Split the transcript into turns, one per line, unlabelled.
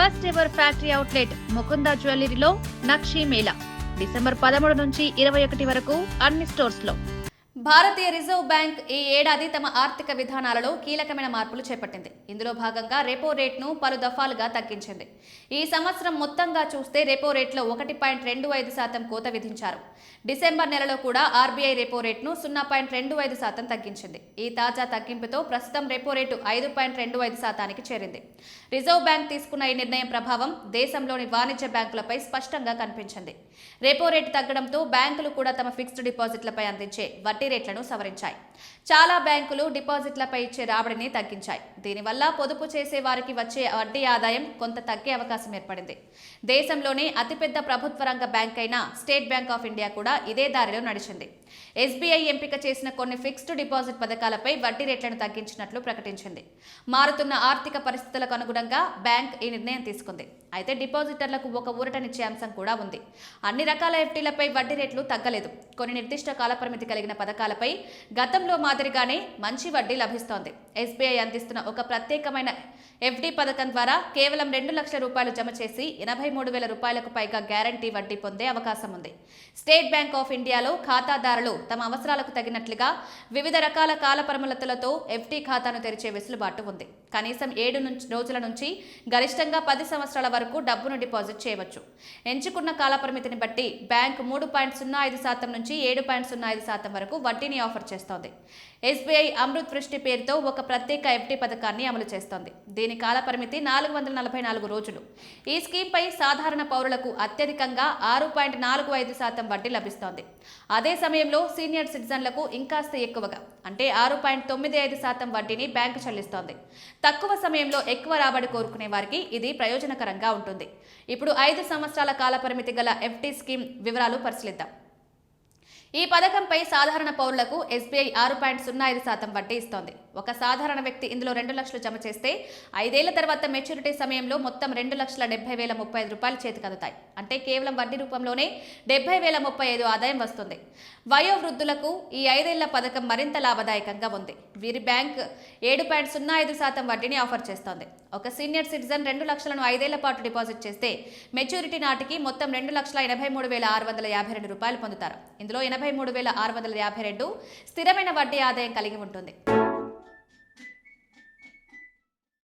First ever factory outlet Mukunda జ్యువెలరీలో నక్షి Mela. December పదమూడు నుంచి ఇరవై ఒకటి వరకు అన్ని స్టోర్స్లో
భారతీయ రిజర్వ్ బ్యాంక్ ఈ ఏడాది తమ ఆర్థిక విధానాలలో కీలకమైన మార్పులు చేపట్టింది. ఇందులో భాగంగా రెపో రేట్ను పలు దఫాలుగా తగ్గించింది. ఈ సంవత్సరం మొత్తంగా చూస్తే రెపో రేట్లో ఒకటి పాయింట్ రెండు ఐదు శాతం కోత విధించారు. డిసెంబర్ నెలలో కూడా ఆర్బీఐ రెపో రేట్ను సున్నా పాయింట్ రెండు ఐదు శాతం తగ్గించింది. ఈ తాజా తగ్గింపుతో ప్రస్తుతం రెపో రేటు ఐదు పాయింట్ రెండు ఐదు శాతానికి చేరింది. రిజర్వ్ బ్యాంక్ తీసుకున్న ఈ నిర్ణయం ప్రభావం దేశంలోని వాణిజ్య బ్యాంకులపై స్పష్టంగా కనిపించింది. రెపో రేటు తగ్గడంతో బ్యాంకులు కూడా తమ ఫిక్స్డ్ డిపాజిట్లపై అందించే వడ్డీ రేట్లను సవరించాయి. చాలా బ్యాంకులు డిపాజిట్లపై ఇచ్చే రాబడిని తగ్గించాయి. దీనివల్ల పొదుపు చేసే వారికి వచ్చే వడ్డీ ఆదాయం కొంత తగ్గే అవకాశం ఏర్పడింది. దేశంలోనే అతిపెద్ద ప్రభుత్వ రంగ బ్యాంక్ అయిన స్టేట్ బ్యాంక్ ఆఫ్ ఇండియా కూడా ఇదే దారిలో నడిచింది. ఎస్బీఐ ఎంపిక చేసిన కొన్ని ఫిక్స్డ్ డిపాజిట్ పథకాలపై వడ్డీ రేట్లను తగ్గించినట్లు ప్రకటించింది. మారుతున్న ఆర్థిక పరిస్థితులకు అనుగుణంగా బ్యాంక్ ఈ నిర్ణయం తీసుకుంది. అయితే డిపాజిటర్లకు ఒక ఊరటనిచ్చే అంశం కూడా ఉంది. అన్ని రకాల ఎఫ్టీలపై వడ్డీ రేట్లు తగ్గలేదు. కొన్ని నిర్దిష్ట కాలపరిమితి కలిగిన పథకాలపై గతంలో మాదిరిగానే మంచి వడ్డీ లభిస్తోంది. ఎస్బీఐ అందిస్తున్న ఒక ప్రత్యేకమైన ఎఫ్డీ పథకం ద్వారా కేవలం రెండు లక్షల రూపాయలు జమ చేసి ఎనభై మూడు వేల రూపాయలకు పైగా గ్యారంటీ వడ్డీ పొందే అవకాశం ఉంది. స్టేట్ బ్యాంక్ ఆఫ్ ఇండియాలో ఖాతాదారులు తమ అవసరాలకు తగినట్లుగా వివిధ రకాల కాలపరిమితులతో ఎఫ్డీ ఖాతాను తెరిచే వెసులుబాటు ఉంది. కనీసం ఏడు నుంచి రోజుల నుంచి గరిష్టంగా పది సంవత్సరాల వరకు డబ్బును డిపాజిట్ చేయవచ్చు. ఎంచుకున్న కాలపరిమితిని బట్టి బ్యాంక్ మూడు పాయింట్ సున్నా ఐదు శాతం నుంచి ఏడు పాయింట్ సున్నా ఐదు శాతం వరకు వడ్డీని ఆఫర్ చేస్తోంది. ఎస్బీఐ అమృత్ వృష్టి పేరుతో ఒక ప్రత్యేక ఎఫ్డీ పథకాన్ని అమలు చేస్తోంది. దీని కాలపరిమితి నాలుగు వందల నలభై నాలుగు రోజులు. ఈ స్కీమ్పై సాధారణ పౌరులకు అత్యధికంగా ఆరు పాయింట్ నాలుగు ఐదు శాతం వడ్డీ లభిస్తోంది. అదే సమయంలో సీనియర్ సిటిజన్లకు ఇంకాస్త ఎక్కువగా అంటే ఆరు పాయింట్ తొమ్మిది ఐదు శాతం వడ్డీని బ్యాంకు చెల్లిస్తోంది. తక్కువ సమయంలో ఎక్కువ రాబడి కోరుకునే వారికి ఇది ప్రయోజనకరంగా ఉంటుంది. ఇప్పుడు ఐదు సంవత్సరాల కాలపరిమితి గల ఎఫ్టీ స్కీమ్ వివరాలు పరిశీలిద్దాం. ఈ పథకంపై సాధారణ పౌరులకు ఎస్బీఐ ఆరు పాయింట్ సున్నా ఐదు శాతం వడ్డీ ఇస్తోంది. ఒక సాధారణ వ్యక్తి ఇందులో రెండు లక్షలు జమ చేస్తే ఐదేళ్ళ తర్వాత మెచ్యూరిటీ సమయంలో మొత్తం రెండు లక్షల డెబ్బై వేల ముప్పై ఐదు రూపాయలు చేతికందుతాయి. అంటే కేవలం వడ్డీ రూపంలోనే డెబ్బై వేల ముప్పై ఐదు ఆదాయం వస్తుంది. వయోవృద్ధులకు ఈ ఐదేళ్ళ పథకం మరింత లాభదాయకంగా ఉంది. వీరి బ్యాంక్ ఏడు పాయింట్ సున్నా ఐదు శాతం వడ్డీని ఆఫర్ చేస్తోంది. ఒక సీనియర్ సిటిజన్ రెండు లక్షలను ఐదేళ్ళ పాటు డిపాజిట్ చేస్తే మెచ్యూరిటీ నాటికి మొత్తం రెండు లక్షల ఎనభై మూడు వేల ఆరు వందల యాభై రెండు రూపాయలు పొందుతారు. ఇందులో ఎనభై మూడు వేల ఆరు వందల యాభై రెండు స్థిరమైన వడ్డీ ఆదాయం కలిగి ఉంటుంది.